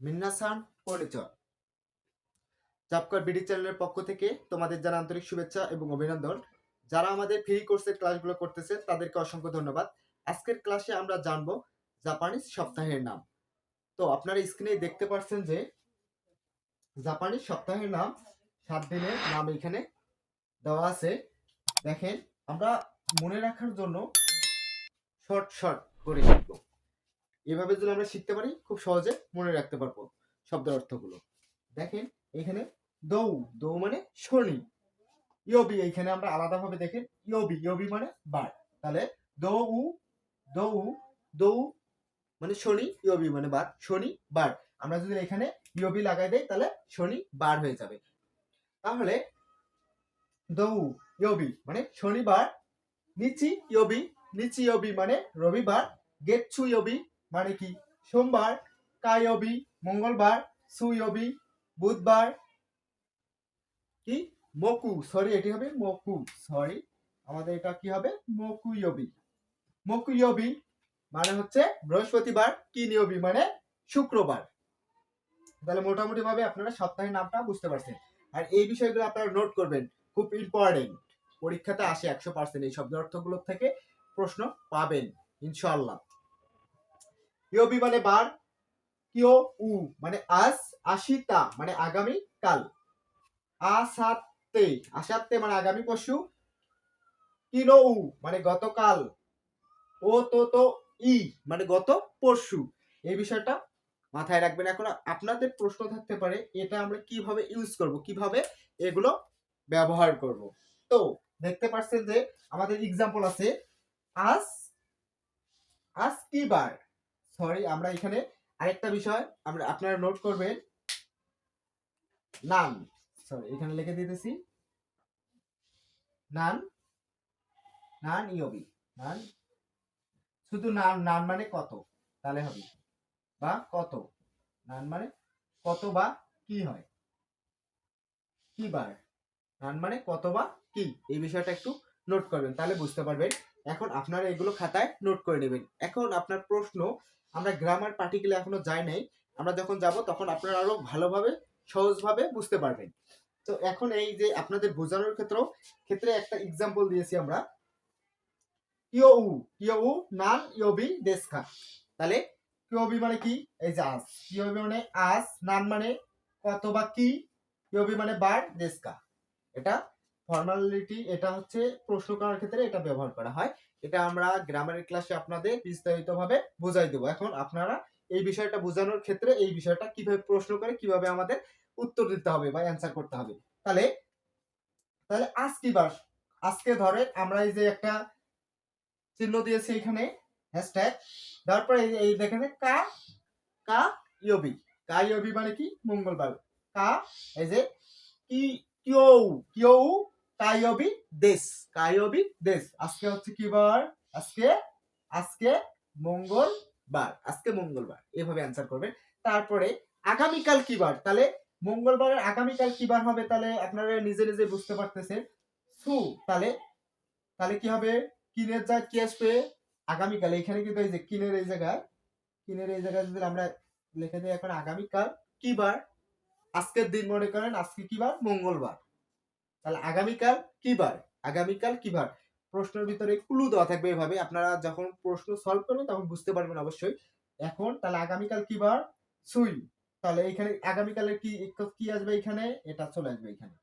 মিন্নাসান পরিচয় জাপকর বিডি চ্যানেলের পক্ষ থেকে তোমাদের জানা আন্তরিক শুভেচ্ছা এবং অভিনন্দন। যারা আমাদের ফ্রি কোর্সের ক্লাসগুলো করতেছে তাদেরকে অসংখ্য ধন্যবাদ। আজকের ক্লাসে আমরা জানব জাপানিজ সপ্তাহের নাম। তো আপনারা স্ক্রিনে দেখতে পাচ্ছেন যে জাপানিজ সপ্তাহের নাম, সাত দিনের নাম এখানে দেওয়া আছে। দেখেন, আমরা মনে রাখার জন্য শর্ট শর্ট করে শিখব এভাবে যদি আমরা শিখতে পারি, খুব সহজে মনে রাখতে পারব শব্দের অর্থগুলো। দেখেন, এখানে দৌ দৌ মানে শনি ইয়বি এইখানে আমরা আলাদাভাবে দেখেন, ইয়বি ইয়বি মানে বার। তাহলে দৌ দৌ দৌ মানে শনি ইয়বি মানে বার শনি বার। আমরা যদি এখানে ইয়বি লাগাই দেই, তাহলে শনি বার হয়ে যাবে। তাহলে দৌ, ইয়বি মানে শনিবার নিচি ইয়বি নিচি ইয়বি মানে রবিবার, গেচ্ছু ইয়বি মানে কি? সোমবার কায়বি মঙ্গলবার সুয়বি বুধবার কি? মকু সরি এটি হবে মকু সরি আমাদের এটা কি হবে? মকুয়বি। মকুয়বি মানে হচ্ছে বৃহস্পতিবার কি নিয়বি মানে শুক্রবার। তাহলে মোটামুটি ভাবে আপনারা সপ্তাহের নামটা বুঝতে পারছেন। আর এই বিষয়গুলো আপনারা নোট করবেন, খুব ইম্পর্টেন্ট পরীক্ষাতে আসে একশো পার্সেন্ট এই শব্দ অর্থগুলো থেকে প্রশ্ন পাবেন, ইনশাআল্লাহ। ইয়বি মানে বার কিও উ মানে আজ আশিতা মানে আগামী কাল। আসাতে আসাতে মানে আগামী পরশু কিনো উ মানে গতকাল। ও তো তো ই মানে গত পরশু। এই বিষয়টা মাথায় রাখবেন এখন। আপনাদের প্রশ্ন থাকতে পারে, এটা আমরা কীভাবে ইউজ করব, কীভাবে এগুলো ব্যবহার করব। তো দেখতে পাচ্ছেন যে আমাদের এক্সাম্পল আছে আজ আজ কি বার? সরি আমরা এখানে আরেকটা বিষয়, আমরা আপনারা নোট করবেন। নান সরি এখানে লিখে দিতেছি। নান নান ইয়বি নান শুধু নান নান মানে কত? তাহলে হবে। বা কত? নান মানে কত বা কি হয়? কি বার? নান মানে কত বা কি? এই বিষয়টা একটু নোট করবেন, তাহলে বুঝতে পারবেন। এখন আপনারা এগুলো খাতায় নোট করে নেবেন। এখন আপনার প্রশ্ন, আমরা গ্রামার পার্টিকুলার এখনও যাই নাই, আমরা যখন যাব তখন আপনারা আরও ভালোভাবে, সহজভাবে বুঝতে পারবেন। তো এখন এই যে আপনাদের বোঝানোর ক্ষেত্রেও, ক্ষেত্রে একটা এক্সাম্পল দিয়েছি আমরা। কিও উ কিও উ নান ইয়বি দেশকা তাহলে কিওবি মানে কি? এই যে আজ। কিওবি মানে আজ নান মানে কত বা কি? কিওবি মানে বার দেশকা এটা ফর্মালিটি এটা হচ্ছে প্রশ্ন করার ক্ষেত্রে এটা ব্যবহার করা হয়। এটা আমরা গ্রামারের ক্লাসে আপনাদের বিস্তারিত ভাবে বোঝাই দেবো। এখন আপনারা এই বিষয়টা বোঝানোর ক্ষেত্রে এই বিষয়টা কীভাবে প্রশ্ন করে, কীভাবে আমাদের উত্তর দিতে হবে বা অ্যান্সার করতে হবে। তাহলে তাহলে আজ কি বার, আজকে ধরে আমরা এই যে একটা চিহ্ন দিয়েছি এখানে হ্যাশট্যাগ তারপরে এই দেখেন কা কা, ইয়বি। কা, ইয়বি মানে কি? মঙ্গলবার। কা, এই যে, কি কিউ কিউ কাইয়বি দেশ কাইয়বি দেশ। আজকে হচ্ছে কি বার? আজকে আজকে মঙ্গলবার আজকে মঙ্গলবার। এভাবে অ্যান্সার করবেন। তারপরে আগামীকাল কি বার? তাহলে মঙ্গলবারের আগামীকাল কি বার হবে? তাহলে আপনারা নিজে নিজে বুঝতে পারতেছেন। সু, তাহলে তাহলে কি হবে? কিনের যা কি আসবে? আগামীকাল। এখানে কিন্তু এই যে কিনের এই জায়গায়, কিনের এই জায়গায় যদি আমরা লিখে দিই এখন আগামীকাল কি বার? আজকের দিন মনে করেন আজকে কি বার? মঙ্গলবার। তাহলে আগামীকাল কি বার আগামীকাল কি বার প্রশ্নের ভিতরে ক্লু দেওয়া থাকবে এভাবে। আপনারা যখন প্রশ্ন সলভ করবেন, তখন বুঝতে পারবেন অবশ্যই। এখন তাহলে আগামীকাল কি বার সুই। তাহলে এখানে আগামীকালের কি কি আসবে এখানে? এটা চলে আসবে এখানে।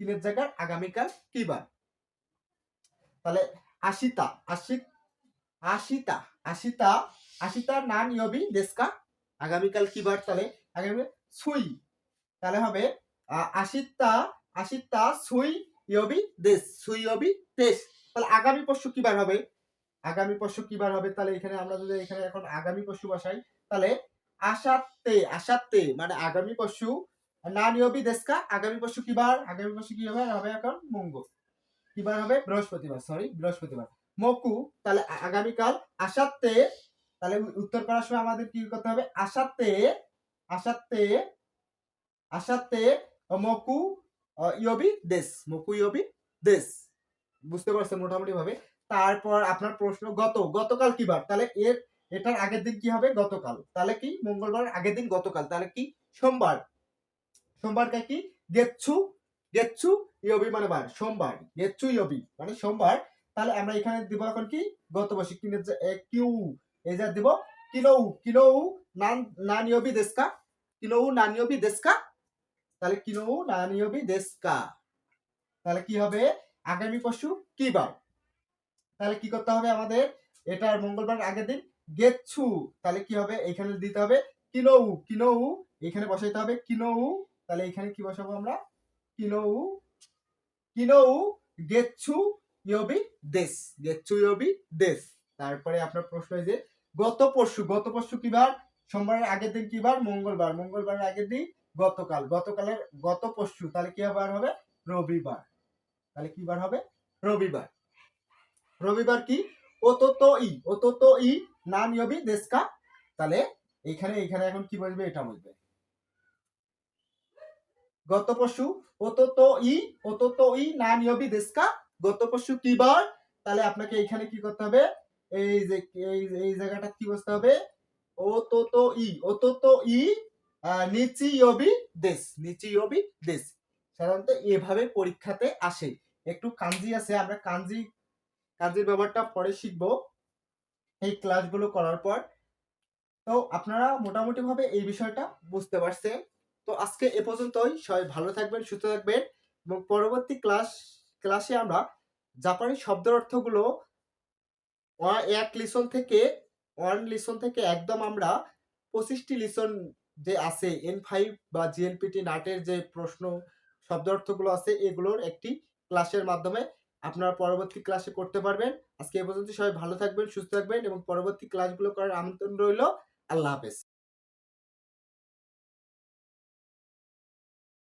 কিনের জায়গায় আগামীকাল কি বার তাহলে আশিতা আশি আশিতা আশিতা আশিতা নান ইয়বি দেশকা। আগামীকাল কি বার তাহলে আগামী সুই। তাহলে হবে আশিতা আশিতা সুই ইয়বি দেশ, সুই ইয়বি দেশ। তাহলে আগামী পরশু কি বার হবে? আগামী পরশু কি বার হবে? তাহলে এখানে আমরা যদি এখানে এখন আগামী পরশু বসাই, তাহলে আসাতে আসাতে মানে আগামী পরশু নান ইয়বি দেশকা, আগামী পরশু কি বার? আগামী পরশু কি হবে? হবে এখন মঙ্গল। কি বার হবে? বৃহস্পতিবার সরি বৃহস্পতিবার। মকু, তাহলে আগামীকাল আসাতে তাহলে উত্তর করার সময় আমাদের কি করতে হবে? আসাতে আসাতে আসাতে মকু ইয়বি? দেশ মকু ইয়বি? দেশ বুঝতে পারছেন মোটামুটি ভাবে তারপর আপনার প্রশ্ন গত গতকাল কি বার? তাহলে এর এটার আগের দিন কি হবে? গতকাল। তাহলে কি? মঙ্গলবার আগের দিন গতকাল। তাহলে কি? সোমবার। সোমবারকে কি? গেচ্ছু। গেচ্ছু ইয়বি মানে বার। সোমবার। গেচ্ছু ইয়বি মানে সোমবার। তাহলে আমরা এখানে দিব এখন কি? গত বসে কিনে কিউ। এই যা দিব কিলোউ কিলোউ নান নানিয়বি দেশকা। কিলোউ নানিয়বি দেশকা। তাহলে কিলোউ নানিয়বি দেশকা তাহলে কি হবে? আগামী পরশু কি বার তাহলে কি করতে হবে আমাদের? এটার মঙ্গলবার আগের দিন। গেচ্ছু। তাহলে কি হবে? এখানে দিতে হবে কিলোউ কিলোউ এখানে বসাইতে হবে কিলোউ তাহলে এখানে কি বসাবো আমরা? কিলোউ কিলোউ গেচ্ছু। ইয়বি দেশ। গেচ্ছু ইয়বি দেশ। তারপরে আপনার প্রশ্ন যে, গত পরশু। গত পরশু কি বার? সোমবারের আগের দিন কি বার? মঙ্গলবার। মঙ্গলবারের আগের দিন গতকাল, গতকালের গত পরশু, তাহলে কি বার হবে? রবিবার। তাহলে কি বার হবে? রবিবার। রবিবার কি? ই নাম ইয়বি দেশকা। তাহলে এইখানে এইখানে এখন কি এটা গত ই নাম ইয়বি দেশকা। গত পরশু কি বার? তাহলে আপনাকে এখানে কি করতে হবে? এই যে, এই জায়গাটা কি বসতে হবে? ও তো ই ও তো ই আহ, নিচি ইয়বি দেশ নিচি ইয়বি দেশ। সাধারণত এভাবে পরীক্ষাতে আসে। একটু কাঞ্জি আছে আমরা কাঞ্জি কাজের ব্যাপারটা পরে শিখব। এই ক্লাসগুলো করার পর। তো আপনারা মোটামুটি ভাবে এই বিষয়টা বুঝতে পারছেন। তো আজকে এ পর্যন্তই। সবাই ভালো থাকবেন সুস্থ থাকবেন এবং পরবর্তী ক্লাস ক্লাসে আমরা জাপানি শব্দের অর্থগুলো এক লিসন থেকে ওয়ান লিসন থেকে একদম আমরা পঁচিশটি লিসন যে আছে এন ফাইভ বা জিএনপিটি নাটের যে প্রশ্ন শব্দ অর্থগুলো আছে, এগুলোর একটি ক্লাসের মাধ্যমে আপনারা পরবর্তী ক্লাসে করতে পারবেন। আজকে এ পর্যন্ত সবাই ভালো থাকবেন, সুস্থ থাকবেন এবং পরবর্তী ক্লাসগুলো করার আমন্ত্রণ রইল। আল্লাহ হাফেজ।